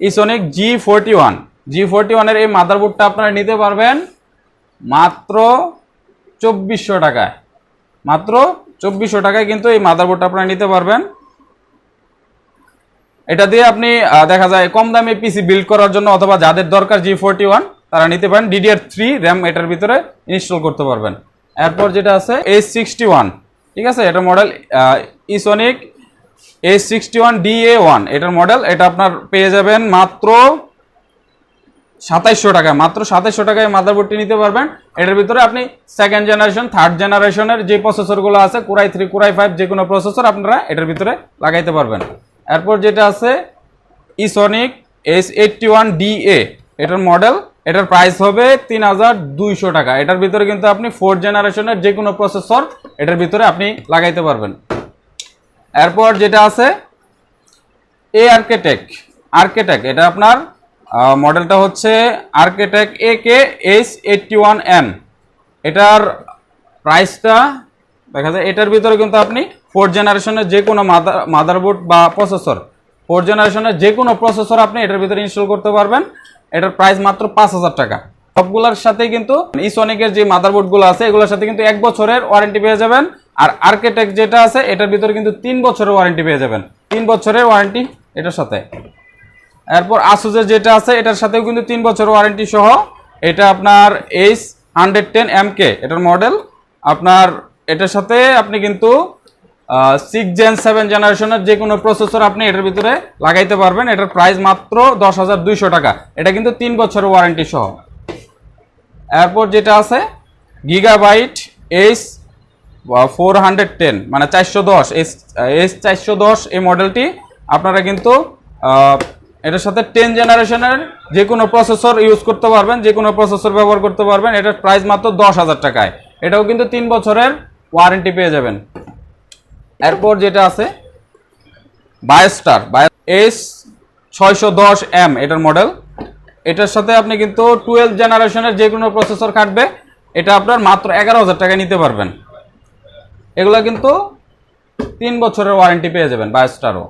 Esonic G forty one G forty ওয়ানের এই মাদারবোর্ডটা আপনারা নিতে পারবেন মাত্র চব্বিশশো টাকায়। মাত্র চব্বিশশো টাকায় কিন্তু এই মাদারবোর্ডটা আপনারা নিতে পারবেন। এটা দিয়ে আপনি দেখা যায় কম দামে পিসি বিল্ড করার জন্য অথবা যাদের দরকার জি ফোরটি ওয়ান তারা নিতে পারেন। ডিডিআর থ্রি র্যাম এটার ভিতরে ইনস্টল করতে পারবেন। এরপর যেটা আছে এইচ সিক্সটি ওয়ান ঠিক আছে? এটা model Esonic H sixty one DA one এটার মডেল এটা আপনার পেয়ে যাবেন মাত্র সাতাইশশো টাকায়, মাত্র সাতাইশশো টাকায় মাদারবোর্ডটি নিতে পারবেন। এটার ভিতরে আপনি সেকেন্ড জেনারেশন থার্ড জেনারেশনের যে প্রসেসরগুলো আছে কুরাই থ্রি কুরাই ফাইভ যে কোনো প্রসেসর আপনারা এটার ভিতরে লাগাইতে পারবেন। এরপর যেটা আছে Esonic S eighty one DA এটার মডেল এটার প্রাইস হবে তিন হাজার দুইশো টাকা। এটার ভিতরে কিন্তু আপনি ফোর্থ জেনারেশনের যে কোনো প্রসেসর এটার ভিতরে আপনি লাগাইতে পারবেন। এরপর যেটা আছে এ আর্কেটেক আর্কেটেক এটা আপনার মডেলটা হচ্ছে Arktek A K H eighty one N এটার প্রাইসটা দেখা যায়, এটার ভিতরে কিন্তু আপনি ফোর্থ জেনারেশনের যে কোনো মাদার মাদারবোর্ড বা প্রসেসর ফোর্থ জেনারেশনের যে কোনো প্রসেসর আপনি এটার ভিতরে ইনস্টল করতে পারবেন। এটার প্রাইস মাত্র পাঁচ হাজার টাকা। সবগুলোর সাথে কিন্তু ইসনিকের যে মাদারবোর্ডগুলো আছে, এগুলোর সাথে কিন্তু এক বছরের ওয়ারেন্টি পেয়ে যাবেন। আর আর্কেটেক যেটা আছে, এটার ভিতরে কিন্তু তিন বছরের ওয়ারেন্টি পেয়ে যাবেন। তিন বছরের ওয়ারেন্টি এটার সাথে। এরপর আসুসের যেটা আছে, এটার সাথেও কিন্তু তিন বছর ওয়ারেন্টি সহ, এটা আপনার H hundred ten M K এটার মডেল আপনার, এটার সাথে আপনি কিন্তু সিক্স জেন সেভেন জেনারেশনের যে কোনো প্রসেসর আপনি এটার ভিতরে লাগাইতে পারবেন। এটার প্রাইস মাত্র দশ হাজার দুইশো টাকা। এটা কিন্তু তিন বছরের ওয়ারেন্টি সহ। এরপর যেটা আছে Gigabyte H four hundred ten মানে চারশো দশ এস এস চারশো দশ, এই মডেলটি আপনারা কিন্তু এটার সাথে টেন জেনারেশনের যে কোনো প্রসেসর ইউজ করতে পারবেন, যে কোনো প্রসেসর ব্যবহার করতে পারবেন, এটার প্রাইস মাত্র দশ হাজার টাকায়। এটাও কিন্তু তিন বছরের ওয়ারেন্টি পেয়ে যাবেন। এরপর যেটা আছে বায়োস্টার এস ছয়শো দশ এম এটার মডেল এটার সাথে আপনি কিন্তু টুয়েলভ জেনারেশনের যে কোনো প্রসেসর কাটবে এটা আপনার মাত্র এগারো হাজার টাকায় নিতে পারবেন। এগুলো কিন্তু তিন বছরের ওয়ারেন্টি পেয়ে যাবেন বায়োস্টারও